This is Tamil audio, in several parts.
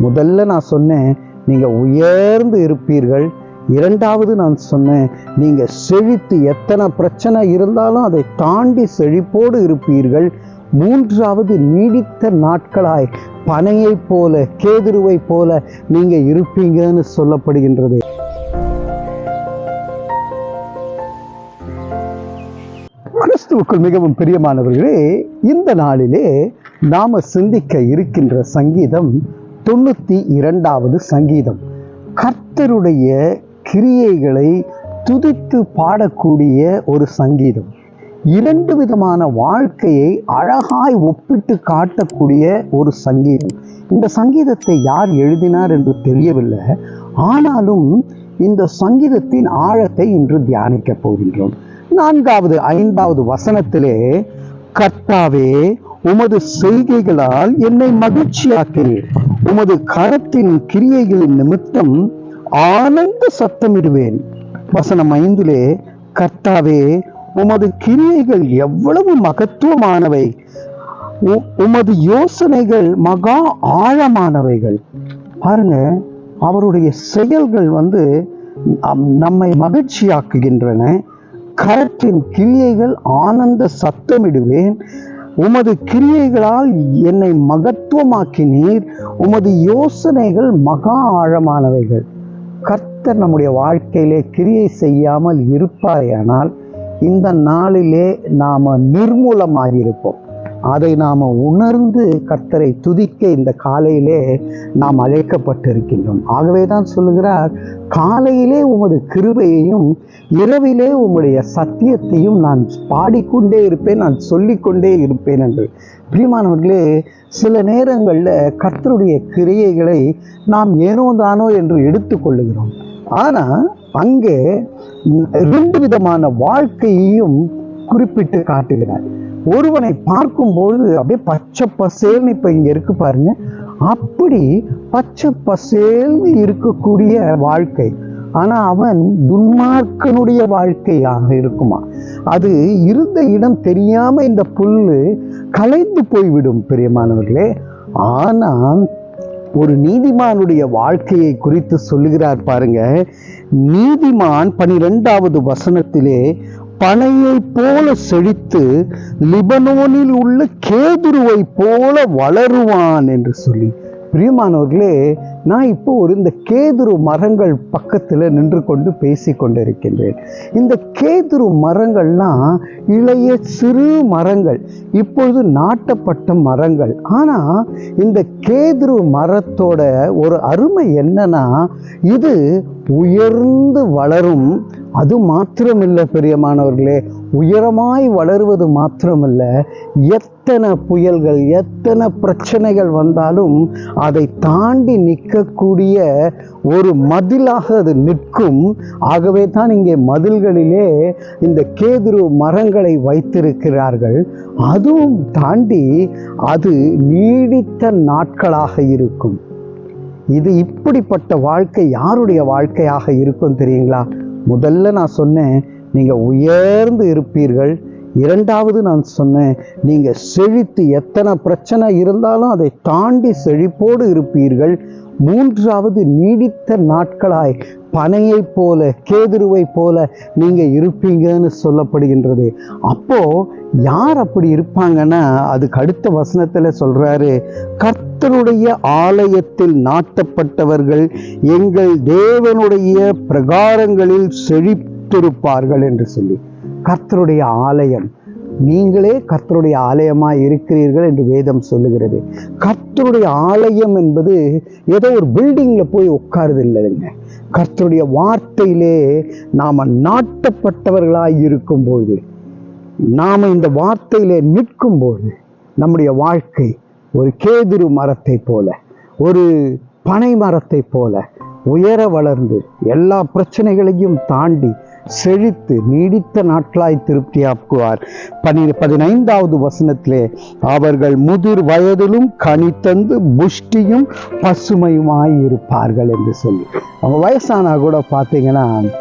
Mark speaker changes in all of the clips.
Speaker 1: முதல்ல நான் சொன்னேன் நீங்கள் உயர்ந்து இருப்பீர்கள். இரண்டாவது நான் சொன்னேன் நீங்கள் செழித்து எத்தனை பிரச்சனை இருந்தாலும் அதை தாண்டி செழிப்போடு இருப்பீர்கள். மூன்றாவது நீடித்த நாட்களாய் பனையைப் போல கேதுருவை போல நீங்க இருப்பீங்கன்னு சொல்லப்படுகின்றது. கிறிஸ்துவுக்குள் மிகவும் பிரியமானவர்களே இந்த நாளிலே நாம சிந்திக்க இருக்கின்ற சங்கீதம் தொண்ணூத்தி இரண்டாவது சங்கீதம். கர்த்தருடைய கிரியைகளை துதித்து பாடக்கூடிய ஒரு சங்கீதம். இரண்டு விதமான வாழ்க்கையை அழகாய் ஒப்பிட்டு காட்டக்கூடிய ஒரு சங்கீதம். இந்த சங்கீதத்தை யார் எழுதினார் என்று தெரியவில்லை. ஆனாலும் இந்த சங்கீதத்தின் ஆழத்தை இன்று தியானிக்க போகின்றோம். நான்காவது ஐந்தாவது வசனத்திலே கர்த்தாவே உமது செய்கைகளால் என்னை மகிழ்ச்சியாக்கிறீர். உமது கரத்தின் கிரியைகளின் நிமித்தம் ஆனந்த சத்தமிடுவேன். வசனம் ஐந்திலே கர்த்தாவே உமது கிரியைகள் எவ்வளவு மகத்துவமானவை. உ- உமது யோசனைகள் மகா ஆழமானவைகள். பாருங்க அவருடைய செயல்கள் வந்து நம்- நம்மை மகிழ்ச்சியாக்குகின்றன. கரத்தின் கிரியைகள் ஆனந்த சத்தமிடுவேன். உமது கிரியைகளால் என்னை மகத்துவமாக்கினீர். உமது யோசனைகள் மகா ஆழமானவைகள். கர்த்தர் நம்முடைய வாழ்க்கையிலே கிரியை செய்யாமல் இருப்பாரேயானால் இந்த நாளிலே நாம நிர்மூலமாகியிருப்போம். அதை நாம் உணர்ந்து கர்த்தரை துதிக்க இந்த காலையிலே நாம் அழைக்கப்பட்டிருக்கின்றோம். ஆகவே தான் சொல்லுகிறார் காலையிலே உமது கிருபையையும் இரவிலே உம்முடைய சத்தியத்தையும் நான் பாடிக்கொண்டே இருப்பேன் நான் சொல்லிக்கொண்டே இருப்பேன் என்று. பிரிமானவர்களே சில நேரங்களில் கர்த்தருடைய கிரியைகளை நாம் ஏனோ தானோ என்று எடுத்துக்கொள்ளுகிறோம் ஆனால் அங்கே ரெண்டு விதமான வாழ்க்கையையும் குறிப்பிட்டு காட்டுகிறார். ஒருவனை பார்க்கும்போது அப்படியே பச்சை பசேல்னு இப்போ இங்கே இருக்கு பாருங்க. அப்படி பச்சை பசேல்னு இருக்கக்கூடிய வாழ்க்கை. ஆனால் அவன் துன்மார்க்கனுடைய வாழ்க்கையாக இருக்குமா? அது இருந்த இடம் தெரியாம இந்த புல்லு கலைந்து போய்விடும் பெரியமானவர்களே. ஆனால் ஒரு நீதிமானுடைய வாழ்க்கையை குறித்து சொல்லுகிறார் பாருங்க. நீதிமான் பனிரெண்டாவது வசனத்திலே பனையை போல செழித்து லிபனோனில் உள்ள கேதுருவை போல வளருவான் என்று சொல்லி. பிரியமானவர்களே நான் இப்போ ஒரு இந்த கேதுரு மரங்கள் பக்கத்தில் நின்று கொண்டு பேசி கொண்டிருக்கின்றேன். இந்த கேதுரு மரங்கள்லாம் இளைய சிறு மரங்கள் இப்பொழுது நாட்டப்பட்ட மரங்கள். ஆனால் இந்த கேதுரு மரத்தோட ஒரு அருமை என்னன்னா இது உயர்ந்து வளரும் அது மாத்திரமில்லை பெரியமானவர்களே உயரமாய் வளருவது மாத்திரமல்ல. எத்தனை புயல்கள் எத்தனை பிரச்சனைகள் வந்தாலும் அதை தாண்டி நிற்கக்கூடிய ஒரு மதிலாக அது நிற்கும். ஆகவே தான் இங்கே மதில்களிலே இந்த கேதுரு மரங்களை வைத்திருக்கிறார்கள். அதுவும் தாண்டி அது நீடித்த நாட்களாக இருக்கும். இது இப்படிப்பட்ட வாழ்க்கை யாருடைய வாழ்க்கையாக இருக்கும் தெரியுங்களா? முதல்ல நான் சொன்னேன் நீங்க உயர்ந்து இருப்பீர்கள். இரண்டாவது நான் சொன்னேன் நீங்க செழித்து எத்தனை பிரச்சனை இருந்தாலும் அதை தாண்டி செழிப்போடு இருப்பீர்கள். மூன்றாவது நீடித்த நாட்களாய் பனையைப் போல கேதுருவைப் போல நீங்கள் இருப்பீங்கன்னு சொல்லப்படுகின்றது. அப்போ யார் அப்படி இருப்பாங்கன்னா அதுக்கு அடுத்த வசனத்தில் சொல்கிறாரு கர்த்தருடைய ஆலயத்தில் நாட்டப்பட்டவர்கள் எங்கள் தேவனுடைய பிரகாரங்களில் செழித்திருப்பார்கள் என்று சொல்லி. கர்த்தருடைய ஆலயம். நீங்களே கர்த்தருடைய ஆலயமாக இருக்கிறீர்கள் என்று வேதம் சொல்லுகிறது. கர்த்தருடைய ஆலயம் என்பது ஏதோ ஒரு பில்டிங்ல போய் உட்காருது இல்லைங்க கர்த்தருடைய வார்த்தையிலே நாம நாட்டப்பட்டவர்களாய் இருக்கும்போது நாம இந்த வார்த்தையிலே நிற்கும்போது நம்முடைய வாழ்க்கை ஒரு கேதுரு மரத்தை போல ஒரு பனை மரத்தை போல உயர வளர்ந்து எல்லா பிரச்சனைகளையும் தாண்டி செழித்து நீடித்த நாட்களாய் திருப்தியாக்குவார். பனி பதினைந்தாவது வசனத்திலே அவர்கள் முதிர் வயதிலும் கனி தந்து புஷ்டியும் பசுமையுமாய் இருப்பார்கள் என்று சொல்லி. அவங்க வயசானா கூட பார்த்தீங்கன்னா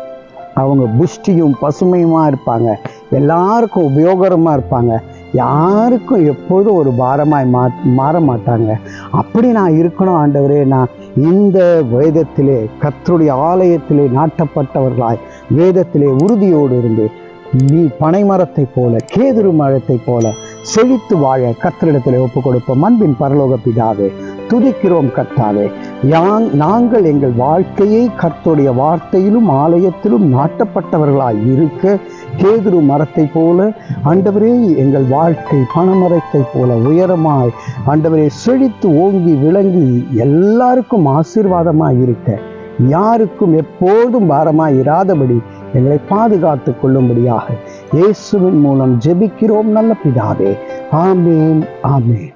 Speaker 1: அவங்க புஷ்டியும் பசுமையுமா இருப்பாங்க. எல்லாருக்கும் உபயோகரமாக இருப்பாங்க. யாருக்கும் எப்பொழுதும் ஒரு பாரமாய் மா மாற மாட்டாங்க. அப்படி நான் இருக்கணும் ஆண்டவரே. நான் இந்த வேதத்திலே கத்தருடைய ஆலயத்திலே நாட்டப்பட்டவர்களாய் வேதத்திலே உறுதியோடு இருந்து நீ பனைமரத்தை போல கேதுரு மரத்தை போல செழித்து வாழ கர்த்தரிடத்திலே ஒப்பு கொடுப்போம் அன்பின் பரலோக பிதாவே துதிக்கிறோம் கர்த்தாவே. யாங் நாங்கள் எங்கள் வாழ்க்கையை கர்த்தருடைய வார்த்தையிலும் ஆலயத்திலும் நாட்டப்பட்டவர்களாய் இருக்க கேதுரு மரத்தை போல ஆண்டவரே எங்கள் வாழ்க்கை பணமரத்தை போல உயரமாய் ஆண்டவரே செழித்து ஓங்கி விளங்கி எல்லாருக்கும் ஆசீர்வாதமாய் இருக்க. யாருக்கும் எப்போதும் பாரமாய் இராதபடி எங்களை பாதுகாத்து கொள்ளும்படியாக இயேசுவின் மூலம் ஜெபிக்கிறோம் நல்ல பிதாவே. ஆமேன் ஆமேன்.